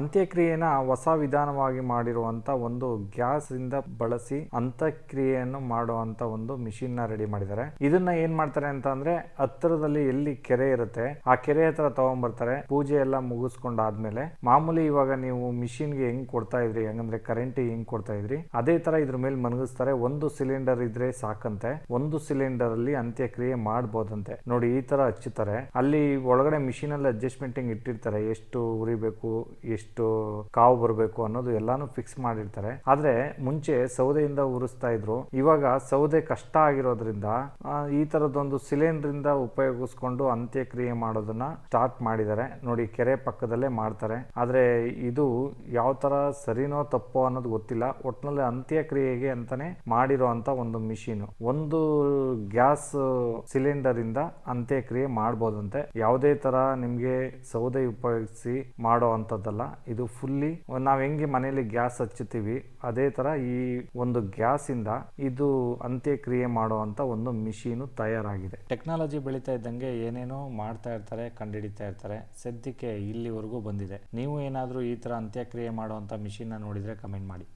ಅಂತ್ಯಕ್ರಿಯೆನ ಹೊಸ ವಿಧಾನವಾಗಿ ಮಾಡಿರುವಂತ ಒಂದು ಗ್ಯಾಸ್ ಇಂದ ಬಳಸಿ ಅಂತ್ಯಕ್ರಿಯೆಯನ್ನು ಮಾಡುವಂಥ ಒಂದು ಮಿಷಿನ್ನ ರೆಡಿ ಮಾಡಿದ್ದಾರೆ. ಇದನ್ನ ಏನ್ ಮಾಡ್ತಾರೆ ಅಂತ ಅಂದ್ರೆ ಹತ್ತಿರದಲ್ಲಿ ಎಲ್ಲಿ ಕೆರೆ ಇರುತ್ತೆ, ಆ ಕೆರೆ ಹತ್ರ ತಗೊಂಡ್ಬರ್ತಾರೆ ಪೂಜೆ ಎಲ್ಲ ಮುಗಿಸ್ಕೊಂಡಾದ್ಮೇಲೆ ಮಾಮೂಲಿ ಇವಾಗ ನೀವು ಮಿಷಿನ್ಗೆ ಹೆಂಗ್ ಕೊಡ್ತಾ ಇದ್ರಿ, ಹೆಂಗಂದ್ರೆ ಕರೆಂಟ್ ಹೆಂಗ್ ಕೊಡ್ತಾ ಇದ್ರಿ, ಅದೇ ತರ ಇದ್ರ ಮೇಲೆ ಮನಗಿಸ್ತಾರೆ ಒಂದು ಸಿಲಿಂಡರ್ ಇದ್ರೆ ಸಾಕಂತೆ. ಒಂದು ಸಿಲಿಂಡರ್ ಅಲ್ಲಿ ಅಂತ್ಯಕ್ರಿಯೆ ಮಾಡ್ಬೋದಂತೆ. ನೋಡಿ, ಈ ತರ ಹಚ್ಚುತ್ತಾರೆ. ಅಲ್ಲಿ ಒಳಗಡೆ ಮಿಷಿನ್ ಅಲ್ಲಿ ಅಡ್ಜಸ್ಟ್ಮೆಂಟಿಂಗ್ ಇಟ್ಟಿರ್ತಾರೆ. ಎಷ್ಟು ಉರಿಬೇಕು, ಎಷ್ಟು ಕಾವು ಬರಬೇಕು ಅನ್ನೋದು ಎಲ್ಲಾನು ಫಿಕ್ಸ್ ಮಾಡಿರ್ತಾರೆ. ಆದ್ರೆ ಮುಂಚೆ ಸೌದೆಯಿಂದ ಉರಿಸ್ತಾ ಇದ್ರು. ಇವಾಗ ಸೌದೆ ಕಷ್ಟ ಆಗಿರೋದ್ರಿಂದ ಈ ತರದೊಂದು ಸಿಲಿಂಡರ್ ಇಂದ ಉಪಯೋಗಿಸ್ಕೊಂಡು ಅಂತ್ಯಕ್ರಿಯೆ ಮಾಡೋದನ್ನ ಸ್ಟಾರ್ಟ್ ಮಾಡಿದ್ದಾರೆ. ನೋಡಿ, ಕೆರೆ ಪಕ್ಕದಲ್ಲೇ ಮಾಡ್ತಾರೆ. ಆದ್ರೆ ಇದು ಯಾವ ತರ ಸರಿನೋ ತಪ್ಪೋ ಅನ್ನೋದು ಗೊತ್ತಿಲ್ಲ. ಒಟ್ನಲ್ಲಿ ಅಂತ್ಯಕ್ರಿಯೆಗೆ ಅಂತಾನೆ ಮಾಡಿರುವಂತ ಒಂದು ಮಿಷಿನ್. ಒಂದು ಗ್ಯಾಸ್ ಸಿಲಿಂಡರ್ ಇಂದ ಅಂತ್ಯಕ್ರಿಯೆ ಮಾಡ್ಬೋದಂತೆ. ಯಾವುದೇ ತರ ನಿಮ್ಗೆ ಸೌದೆ ಉಪಯೋಗಿಸಿ ಮಾಡೋ ಅಂಥದ್ದಲ್ಲ. ಇದು ಫುಲ್ಲಿ ನಾವ್ ಹೆಂಗೆ ಮನೆಯಲ್ಲಿ ಗ್ಯಾಸ್ ಹಚ್ಚುತ್ತೀವಿ, ಅದೇ ತರ ಈ ಒಂದು ಗ್ಯಾಸ್ ಇಂದ ಇದು ಅಂತ್ಯಕ್ರಿಯೆ ಮಾಡುವಂತ ಒಂದು ಮಿಷಿನ್ ತಯಾರಾಗಿದೆ. ಟೆಕ್ನಾಲಜಿ ಬೆಳೀತಾ ಇದ್ದಂಗೆ ಏನೇನೋ ಮಾಡ್ತಾ ಇರ್ತಾರೆ, ಕಂಡುಹಿಡಿತಾ ಇರ್ತಾರೆ, ಸದ್ಯಕ್ಕೆ ಇಲ್ಲಿವರೆಗೂ ಬಂದಿದೆ. ನೀವು ಏನಾದರೂ ಈ ತರ ಅಂತ್ಯಕ್ರಿಯೆ ಮಾಡುವಂತ ಮಿಷಿನ್ ನೋಡಿದ್ರೆ ಕಮೆಂಟ್ ಮಾಡಿ.